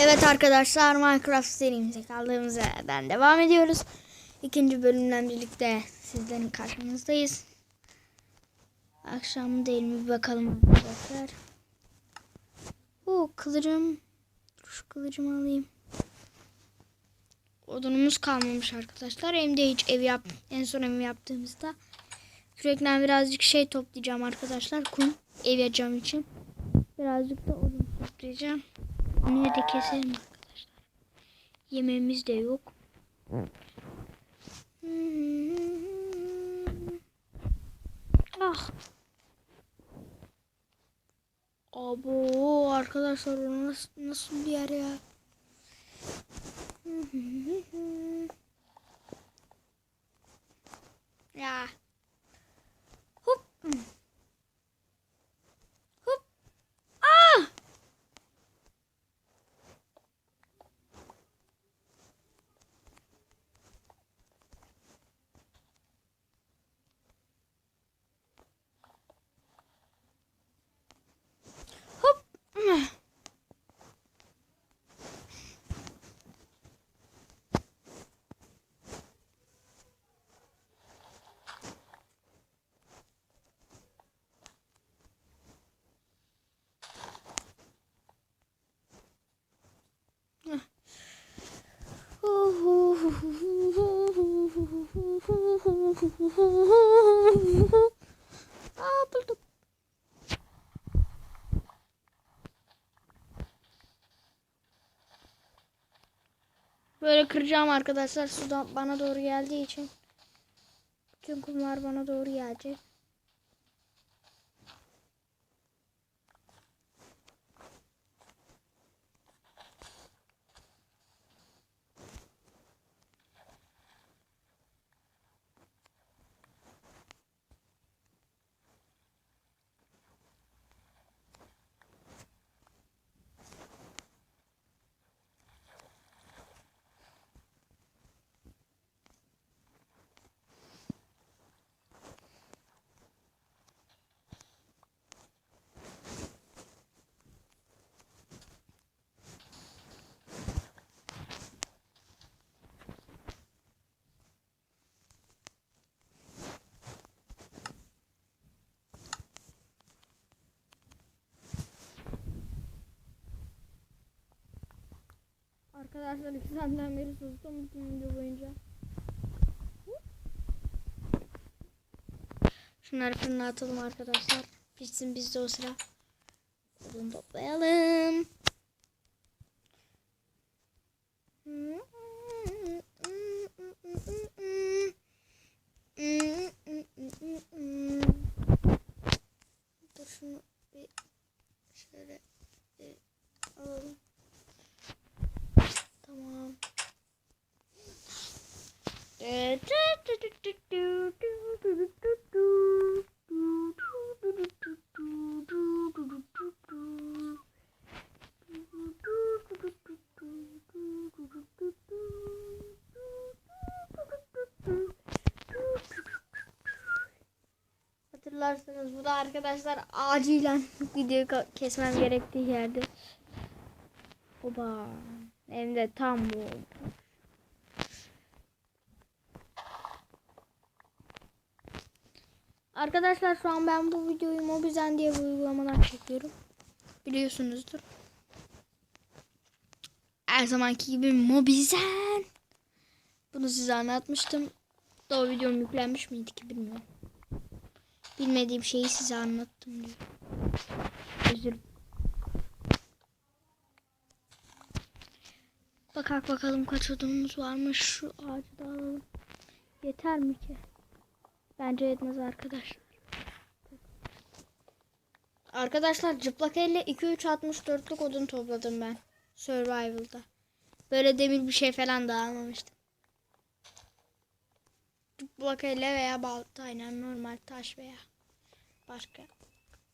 Evet arkadaşlar Minecraft serimize kaldığımız yerden devam ediyoruz. İkinci bölümle birlikte sizlerin karşınızdayız. Akşam değil mi bir bakalım arkadaşlar. O kılıcım. Şu kılıcımı alayım. Odunumuz kalmamış arkadaşlar. Hem de hiç ev yap en son ev yaptığımızda kürekten birazcık şey toplayacağım arkadaşlar. Kum ev yapacağım için. Birazcık da odun toplayacağım. Yine de keselim arkadaşlar. Yemeğimiz de yok. Ah. Abo arkadaşlar nasıl, nasıl bir yer ya. Aa, buldum. Böyle kıracağım arkadaşlar. Sudan bana doğru geldiği için. Bütün kumlar bana doğru gelecek. Arkadaşlar iki saatten beri sustum bütün video boyunca. Şunları fırına arkadaşlar. Pişsin biz de o sıra. Odun toplayalım. Dur şunu bir şöyle bir alalım. Tamam. Hatırlarsanız bu da arkadaşlar acilen videoyu kesmem gerektiği yerde. Oba. Hem de tam bu oldu. Arkadaşlar şu an ben bu videoyu Mobizen diye bir uygulamadan çekiyorum. Biliyorsunuzdur. Her zamanki gibi Mobizen. Bunu size anlatmıştım. Da o videom yüklenmiş miydi ki bilmiyorum. Bilmediğim şeyi size anlattım diyor. Özür Bakak bakalım kaç odunumuz varmış. Şu ağacı da alalım. Yeter mi ki? Bence yetmez arkadaşlar. Arkadaşlar cıplak elle 2-3-64'lük odun topladım ben. Survival'da. Böyle demir bir şey falan da almamıştım. Cıplak elle veya baltayla normal taş veya başka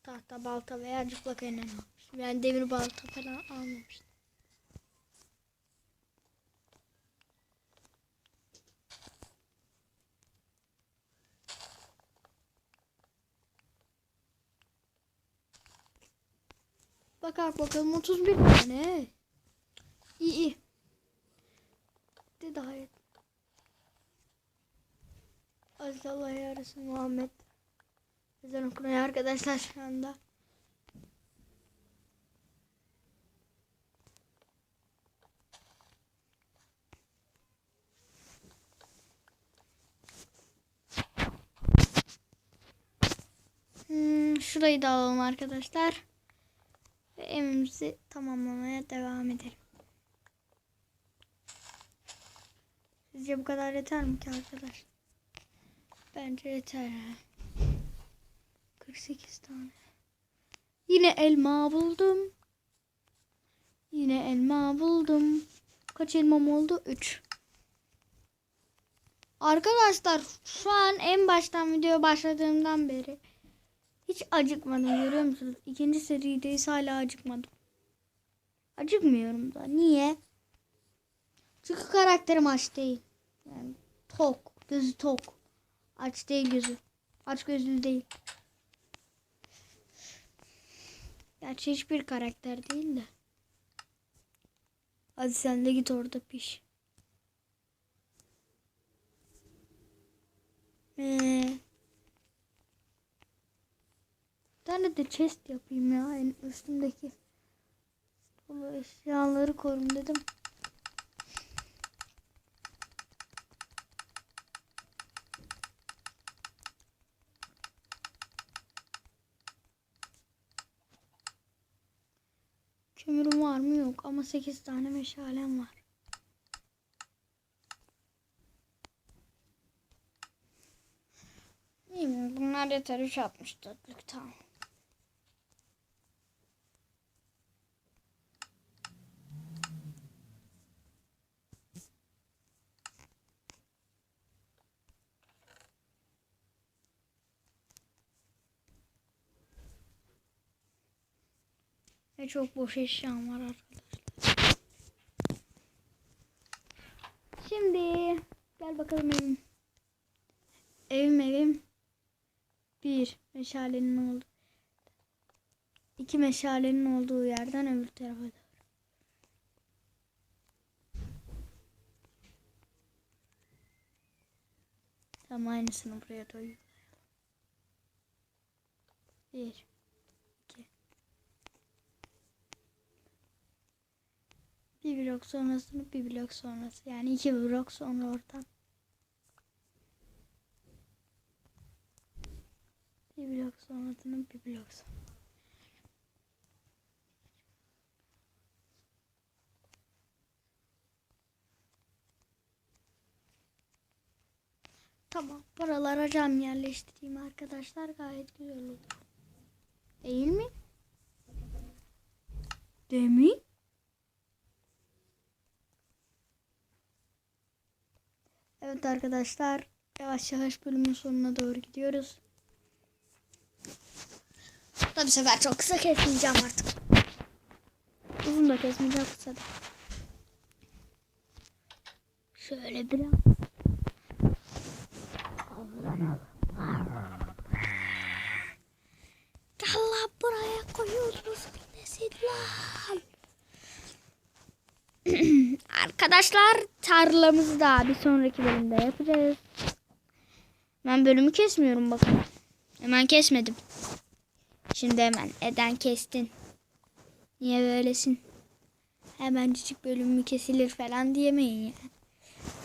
tahta balta veya cıplak elle almıştım. Yani demir balta falan almamıştım. Bakar bakalım 31 tane. İyi iyi. De daha iyi. Aziz Allah yarısı Muhammed. Ezan okunuyor arkadaşlar şu anda. Hmm, şurayı da alalım arkadaşlar. Evimizi tamamlamaya devam edelim. Sizce bu kadar yeter mi ki arkadaşlar? Bence yeter. ha. 48 tane. Yine elma buldum. Yine elma buldum. Kaç elmam oldu? 3. Arkadaşlar şu an en baştan video başladığımdan beri hiç acıkmadım görüyor musunuz? İkinci serideyiz hala acıkmadım. Acıkmıyorum da. Niye? Çünkü karakterim aç değil. Yani tok. Gözü tok. Aç değil gözü. Aç gözlü değil. Gerçi hiçbir karakter değil de. Hadi sen de git orada piş. Ee, bir tane de chest yapayım ya. En üstümdeki dolu eşyaları korum dedim. Kömürüm var mı? Yok ama 8 tane meşalem var. Bunlar yeter 3.64'lük tamam. Ve çok boş eşyam var arkadaşlar. Şimdi gel bakalım evim. Evim evim. Bir meşalenin oldu. İki meşalenin olduğu yerden öbür tarafa doğru. Tam aynısını buraya uygulayalım. Bir. Bir blok sonrasını bir blok sonrası. Yani iki blok sonra oradan. Bir blok sonrasını bir blok sonra. Tamam. Buralara cam yerleştireyim arkadaşlar. Gayet güzel olur. Değil mi? Değil mi? Evet arkadaşlar. Yavaş yavaş bölümün sonuna doğru gidiyoruz. Tabi sefer çok kısa kesmeyeceğim artık. Uzun da kesmeyeceğim kısa da. Şöyle biraz. Gel lan buraya koyuyoruz. Nesidler. Arkadaşlar tarlamızı da bir sonraki bölümde yapacağız. Ben bölümü kesmiyorum bakın. Hemen kesmedim. Şimdi hemen eden kestin. Niye böylesin? Hemencik bölümü kesilir falan diyemeyin yani.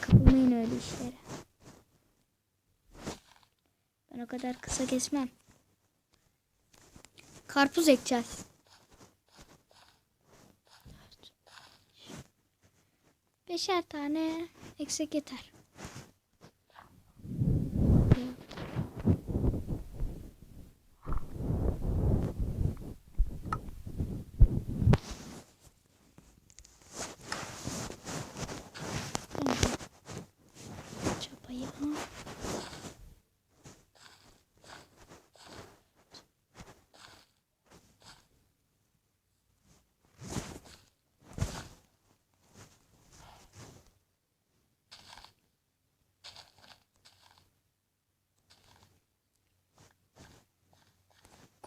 Kapılmayın öyle işlere. Ben o kadar kısa kesmem. Karpuz ekeceğiz. Beşer tane eksik yeter.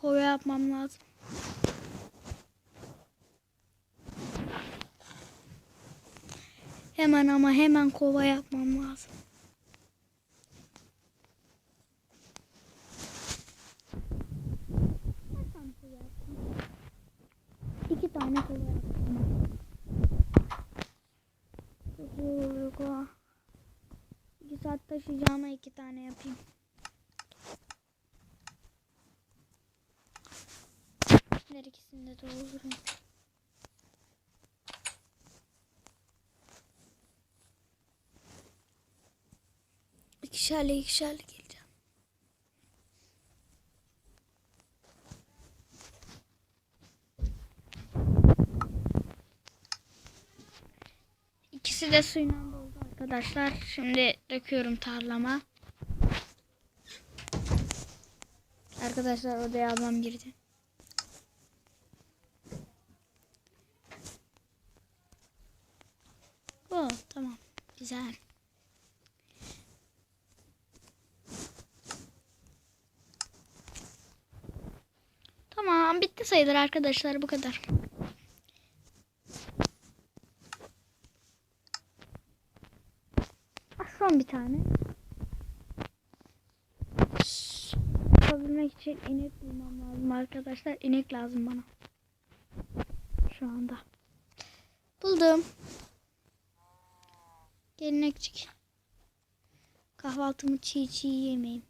Kova yapmam lazım. Hemen ama hemen kova yapmam lazım. İki tane kova yaptım. Çok kova. İki saat taşıyacağıma iki tane yapayım. Her ikisini de doldururum. İkişerli ikişerli geleceğim. İkisi de suyla doldu arkadaşlar. Şimdi döküyorum tarlama. Arkadaşlar odaya ablam girdi. Oo, tamam. Güzel. Tamam bitti sayılır arkadaşlar bu kadar. Ah, Son bir tane. Yapabilmek için inek bulmam lazım arkadaşlar. İnek lazım bana. Şu anda. Buldum. Gelin ekçik. Kahvaltımı çiğ çiğ yemeyeyim.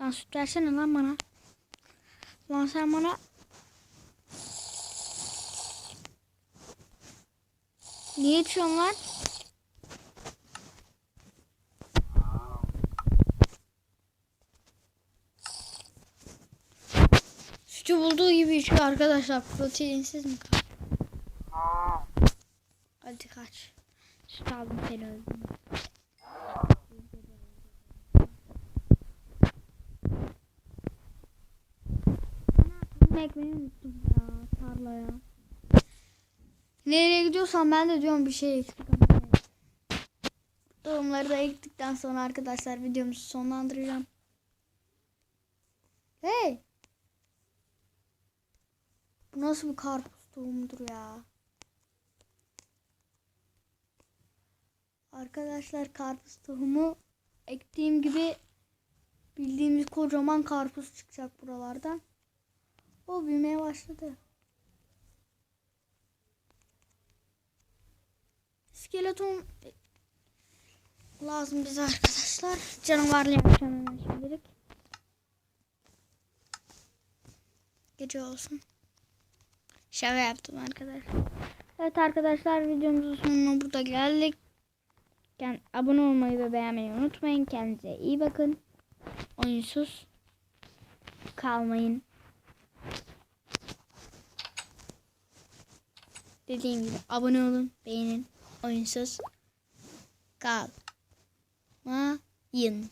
Lan süt versene lan bana. Lan sen bana Niye içiyorsun lan? Sütü bulduğu gibi içiyor arkadaşlar. Proteinsiz mi? Hadi kaç. Süt aldım seni öldüm. Ana ekmeği unuttum ya tarlaya. Nereye gidiyorsam ben de diyorum bir şey eksik. Tohumları da ektikten sonra arkadaşlar videomuzu sonlandıracağım. Hey! Bu nasıl bir karpuz tohumudur ya? Arkadaşlar karpuz tohumu ektiğim gibi bildiğimiz kocaman karpuz çıkacak buralardan. O büyümeye başladı. Skeleton lazım bize arkadaşlar. Canavarlı yapacağım hemen şimdilik. Gece olsun. Şaka yaptım arkadaşlar. Evet arkadaşlar videomuzun sonuna burada geldik. Yani abone olmayı ve beğenmeyi unutmayın. Kendinize iyi bakın. Oyunsuz kalmayın. Dediğim gibi abone olun, beğenin, oyunsuz kalmayın.